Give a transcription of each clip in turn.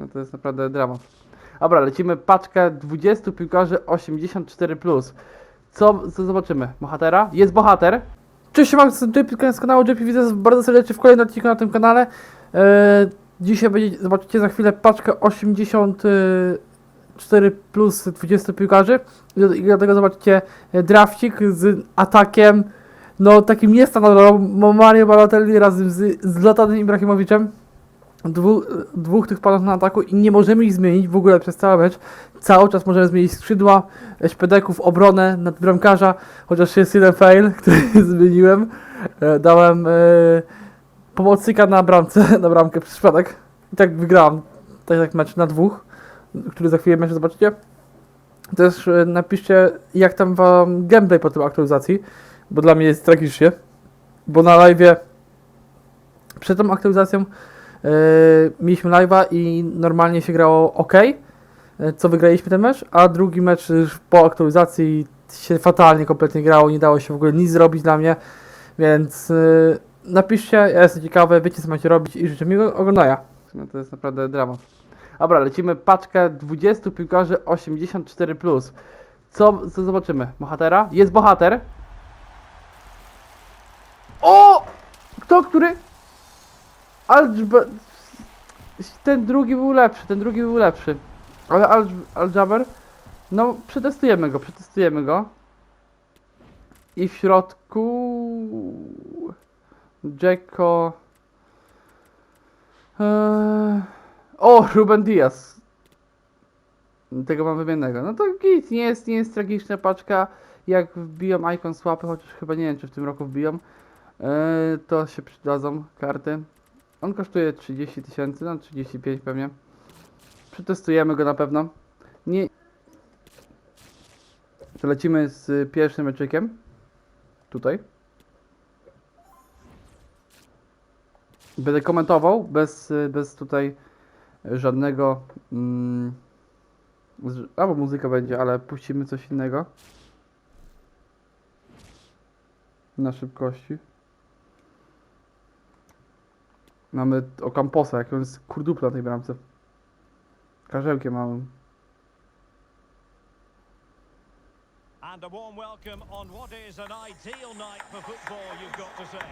No to jest naprawdę dramat. Dobra, lecimy paczkę 20 piłkarzy 84+. Co, co zobaczymy? Bohatera? Jest bohater. Cześć, mam JP z kanału JP, widzę bardzo serdecznie w kolejnym odcinku na tym kanale. Eee, dzisiaj będzie, zobaczycie za chwilę paczkę 84 plus 20 piłkarzy. I dlatego zobaczycie e, drafcik z atakiem, no takim niestandardowym, Mario Balotelli razem z, z Zlatanem Ibrahimowiczem. Dwu, dwóch tych panów na ataku i nie możemy ich zmienić w ogóle przez cały mecz. Cały czas możemy zmienić skrzydła, szpedeków, obronę, nad bramkarza, chociaż jest jeden fail, który zmieniłem. E, Dałem e, pomocnika na bramce, na bramkę przez przypadek. I tak wygrałem tak jak mecz na dwóch, który za chwilę mecz zobaczycie. Też e, napiszcie jak tam wam gameplay po tej aktualizacji, bo dla mnie jest tragicznie. Bo na live przed tą aktualizacją Yy, mieliśmy live'a i normalnie się grało ok, yy, co wygraliśmy ten mecz, a drugi mecz po aktualizacji się fatalnie kompletnie grało, nie dało się w ogóle nic zrobić dla mnie, więc yy, napiszcie, ja jestem ciekawy, wiecie co macie robić i życzę miłego oglądania. No to jest naprawdę dramat. Dobra, lecimy paczkę 20 piłkarzy 84+. Co, co zobaczymy? Bohatera? Jest bohater. O! Kto, który? Algb... Ten drugi był lepszy, ten drugi był lepszy. Ale Al Aljaber... No, przetestujemy go, przetestujemy go. I w środku... Jacko... Eee... O, Ruben Diaz. Tego mam wymiennego. No to git, nie jest, nie jest tragiczna paczka. Jak wbiją Icon Swapy, chociaż chyba nie wiem, czy w tym roku wbiją, eee, to się przydadzą karty. On kosztuje 30 tysięcy, no 35 pewnie. Przetestujemy go na pewno. Nie. To lecimy z pierwszym meczykiem. Tutaj. Będę komentował bez, bez tutaj żadnego. Mm, albo muzyka będzie, ale puścimy coś innego. Na szybkości. Mamy Okamposa, jak on jest kurdupla na tej bramce. Karzełkiem małym. And a warm welcome on what is an ideal night for football, you've got to say.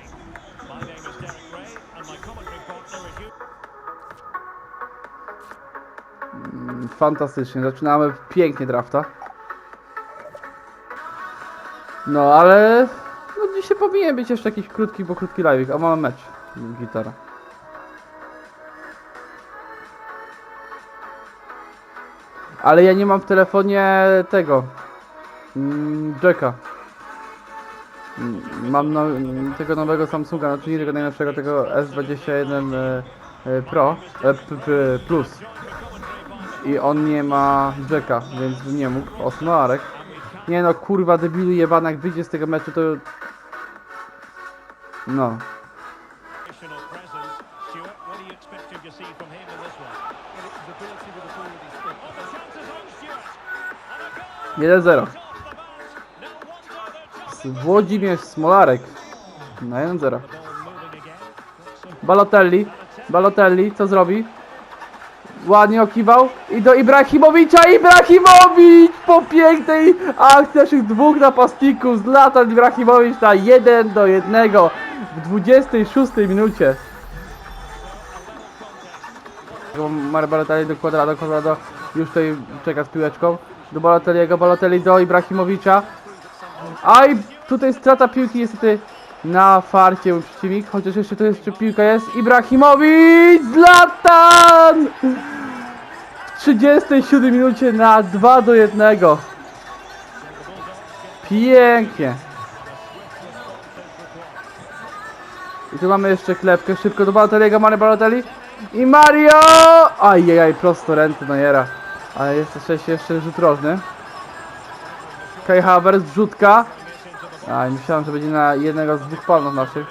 My name is Derek Ray, and my commentary partner is you. Mm, Fantastycznie, zaczynamy pięknie drafta. No ale no dzisiaj powinien być jeszcze jakiś krótki, bo krótki live, a mamy mecz. Gitara. Ale ja nie mam w telefonie tego. mm, Jacka. Mm, Mam no, tego nowego Samsunga, znaczy nie tego najnowszego, tego S21 e, e, Pro, e, Plus. I on nie ma Jacka, więc nie mógł. Osnoarek. Nie no, kurwa, debilu jebana, jak wyjdzie z tego meczu, to... No. 1-0. goal off the bat. No wonder they're Włodzimierz Smolarek. Na 1-0. the ball moving again. Balotelli. Balotelli, co zrobi? Ładnie okiwał. I do Ibrahimowicza. Ibrahimowicz! Po pięknej akcji naszych dwóch napastników. Zlatan Ibrahimowicz na 1 do 1 w 26 minucie. Mar Balotelli do Quadrado, Quadrado już tutaj czeka z piłeczką. Do Balotelliego, Balotelli do Ibrahimowicza. Aj, tutaj strata piłki niestety na farcie był przeciwnik, chociaż jeszcze to jeszcze piłka jest. Ibrahimowicz! Zlatan! W 37 minucie na 2 do 1. Pięknie. I tu mamy jeszcze klepkę, szybko do Balotelliego, Mario Balotelli. I Mario! Ajajaj, prosto ręce Nojera. Ale jest jeszcze rzut rożny. Kai Havertz, wrzutka. A, myślałem, że będzie na jednego z dwóch panów naszych.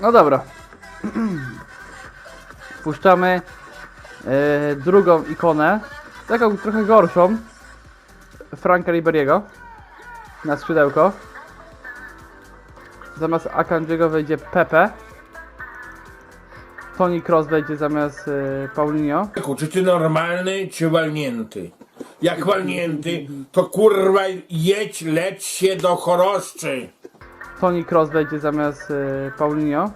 No dobra. Wpuszczamy e, drugą ikonę. Taką trochę gorszą. Franka Riberiego na skrzydełko. Zamiast Akanjiego wejdzie Pepe. Tony Cross wejdzie zamiast y, Paulinho. Czy ty normalny, czy walnięty? Jak walnięty, to kurwa jedź, leć się do choroszczy. Tony Cross wejdzie zamiast y, Paulinho.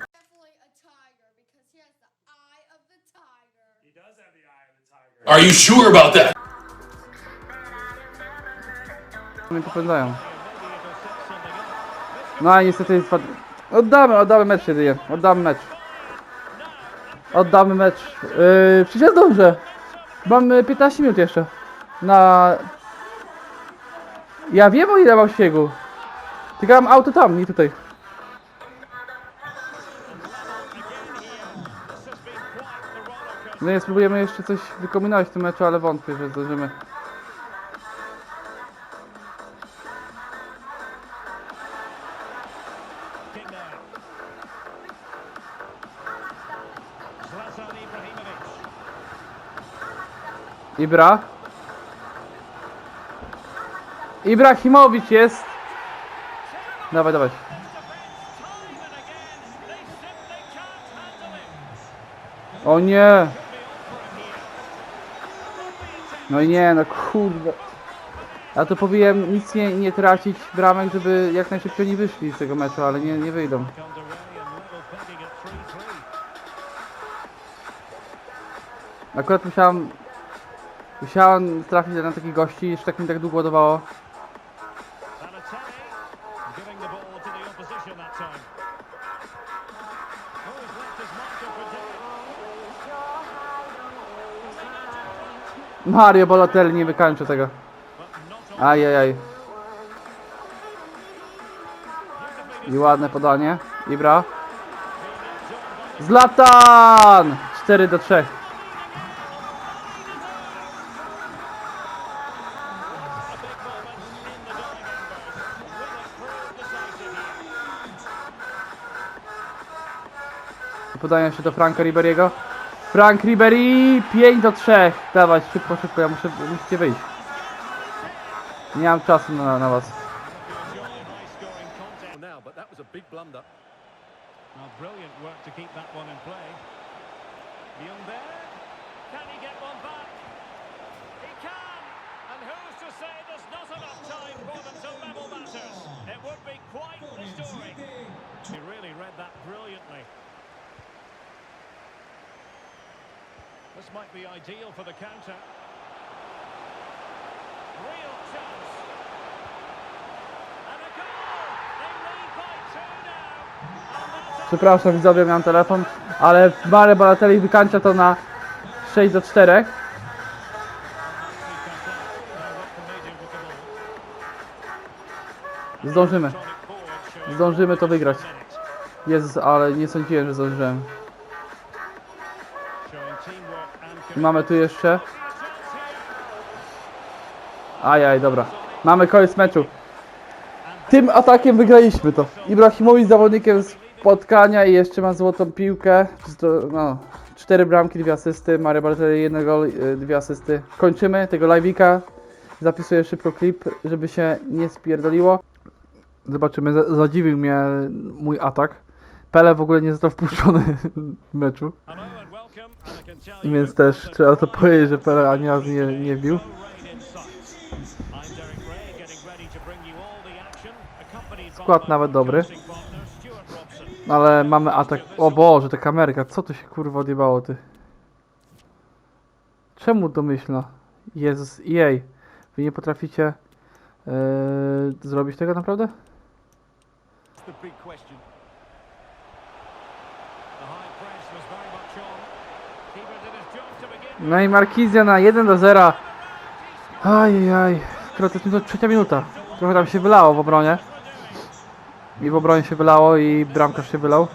Are you sure about that? Mnie popędzają. No a niestety jest... Oddamy, oddamy mecz jedynie. Oddamy mecz. Oddamy mecz. Yy, przecież jest dobrze. Mamy 15 minut jeszcze. Na... Ja wiem o ile mam śniegu. Tylko mam auto tam, nie tutaj. No nie, spróbujemy jeszcze coś wykombinować w tym meczu, ale wątpię, że zdążymy. Ibra. Ibrahimowicz jest. Dawaj, dawaj. O nie. No i nie, no kurde. Ja to powinien nic nie, nie tracić bramek, żeby jak najszybciej nie wyszli z tego meczu, ale nie, nie wyjdą. Underway and level pegging at 3-3. Akurat musiałem... Musiałem trafić na takich gości, jeszcze tak mi tak długo ładowało. Mario Balotelli nie wykańczy tego. Ajajaj. I ładne podanie. Ibra. Zlatan! 4 do 3. Podanie się do Franka Riberiego. Frank Ribery 5 do 3. Dawaj, szybko, szybko, ja muszę, musicie wyjść. Nie mam czasu na, na was. that that he get one back? He can! And who's to say there's not enough time for them to level matters? It would be quite restoring. He really read that brilliantly. This might be ideal for the counter. Real chance. And a goal! They lead by two now. Przepraszam widzowie, miałem telefon, ale Mare Balotelli wykańcza to na 6 do 4. Zdążymy. Zdążymy to wygrać. Jezus, ale nie sądziłem, że zdążyłem. Mamy tu jeszcze. Ajaj, dobra. Mamy koniec meczu. Tym atakiem wygraliśmy to. Ibrahimowicz zawodnikiem spotkania i jeszcze ma złotą piłkę. No, cztery bramki, dwie asysty. Mario Balotelli, jeden gol, y, dwie asysty. Kończymy tego live'ika. Zapisuję szybko klip, żeby się nie spierdoliło. Zobaczymy, za- zadziwił mnie mój atak. Pele w ogóle nie został wpuszczony w meczu. Więc też trzeba to powiedzieć, że Pele ani razu nie, nie bił. Skład nawet dobry. Ale mamy atak. O Boże, ta kamerka, co tu się kurwa odjebało ty? Czemu domyślna? Jezus, jej. Wy nie potraficie yy, zrobić tego naprawdę? No i Markizja na 1 do 0. Ajajaj. Która to jest trzecia minuta. Trochę tam się wylało w obronie. I w obronie się wylało i bramkarz się wylał.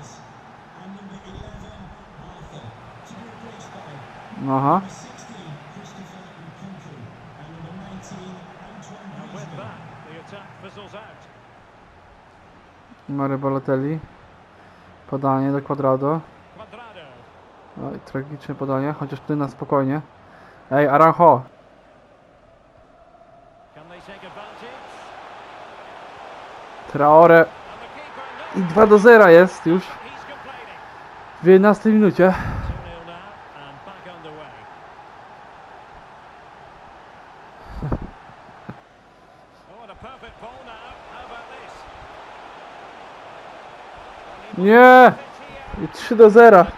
Aha. Mary Balotelli. Podanie do. Quadrado. Oj, tragiczne podanie, chociaż ty na spokojnie. Ej, Aranjo! Traore. I 2 do 0 jest już w 11 minucie. 2-0 now and back underway. And a perfect ball now. How about this? Nie! I 3 do 0. Goal. It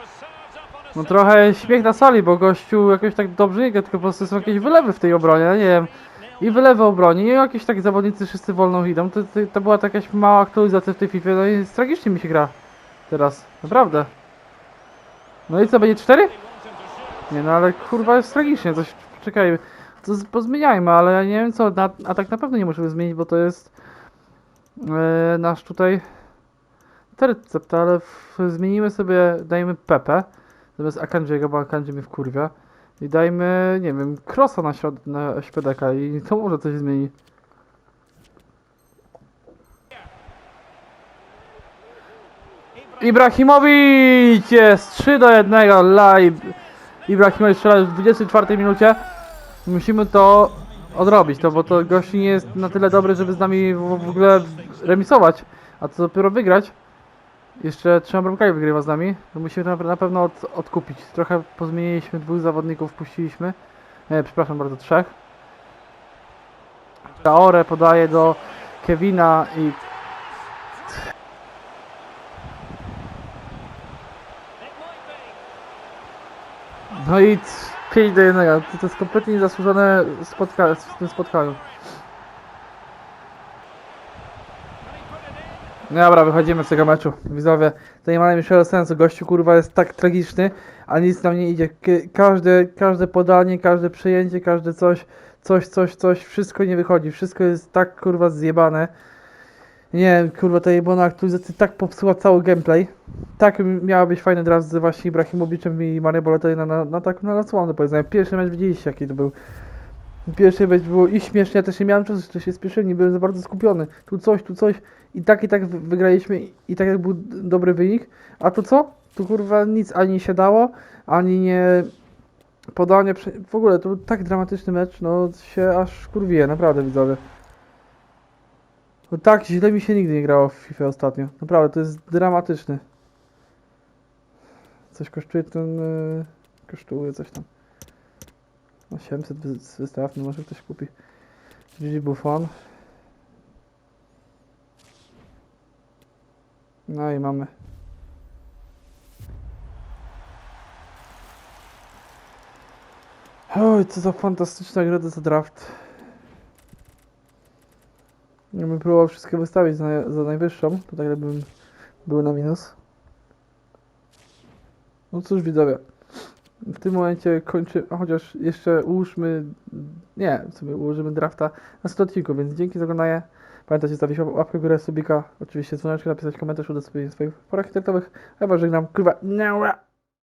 was served up on a No trochę śmiech na sali, bo gościu jakoś tak dobrze nie gra, tylko po prostu są jakieś wylewy w tej obronie, ja nie wiem. I wylewy obroni, i jakieś takie zawodnicy wszyscy wolną idą. To, to, to była jakaś mała aktualizacja w tej FIFA, no i tragicznie mi się gra teraz, naprawdę. No i co, będzie 4? Nie no, ale kurwa jest tragicznie, coś, czekaj, to pozmieniajmy, ale ja nie wiem co, na, a tak na pewno nie możemy zmienić, bo to jest e, nasz tutaj recept, ale w, zmienimy sobie, dajmy Pepe zamiast Akanjiego, bo Akanji mnie wkurwia i dajmy, nie wiem, Crossa na, środ- na śpedeka i to może coś zmieni. Ibrahimowicz jest 3 do 1 live. Ibrahimowicz strzela w 24 minucie. Musimy to odrobić, to, bo to gości nie jest na tyle dobry, żeby z nami w, w ogóle remisować, a to dopiero wygrać. Jeszcze trzema bramkami wygrywa z nami. To musimy na, na pewno od, odkupić. Trochę pozmieniliśmy dwóch zawodników, wpuściliśmy. E, przepraszam bardzo, trzech. Traore podaje do Kevina i. No i 5 do 1. To, to jest kompletnie niezasłużone spotka w tym spotkaniu. No Dobra, wychodzimy z tego meczu. Widzowie, to nie ma najmniejszego sensu. Gościu kurwa jest tak tragiczny, a nic nam nie idzie. Każde, każde podanie, każde przejęcie, każde coś, coś, coś, coś, wszystko nie wychodzi. Wszystko jest tak kurwa zjebane. Nie kurwa, ta jebana aktualizacja tak popsuła cały gameplay. Tak miała być fajny draft z właśnie Ibrahimowiczem i Mario Balotelli na, na, na taką na nasłonę powiedzmy. Pierwszy mecz widzieliście jaki to był. Pierwszy mecz było i śmiesznie, ja też nie miałem czasu, że się spieszyłem, nie byłem za bardzo skupiony. Tu coś, tu coś i tak i tak wy- wygraliśmy i- tak jak był dobry wynik. A tu co? Tu kurwa nic ani się dało, ani nie podanie, w ogóle to był tak dramatyczny mecz, no się aż kurwię, naprawdę widzowie. No tak źle mi się nigdy nie grało w FIFA ostatnio. Naprawdę, to jest dramatyczny. Coś kosztuje ten... Yy, kosztuje coś tam. 800 wy- z wystawny, może ktoś kupi. Gigi Buffon. No i mamy. Oj, co za fantastyczna gra za draft. Ja bym próbował wszystkie wystawić za, za najwyższą, to tak bym był na minus. No cóż widzowie, w tym momencie kończy, chociaż jeszcze ułóżmy, nie, sobie ułożymy drafta na 100 odcinku, więc dzięki za oglądanie. Pamiętajcie zostawić łap- łapkę w górę, subika, oczywiście dzwoneczkę, napisać komentarz, udostępnienie swoich porach internetowych, a ja was żegnam, kurwa!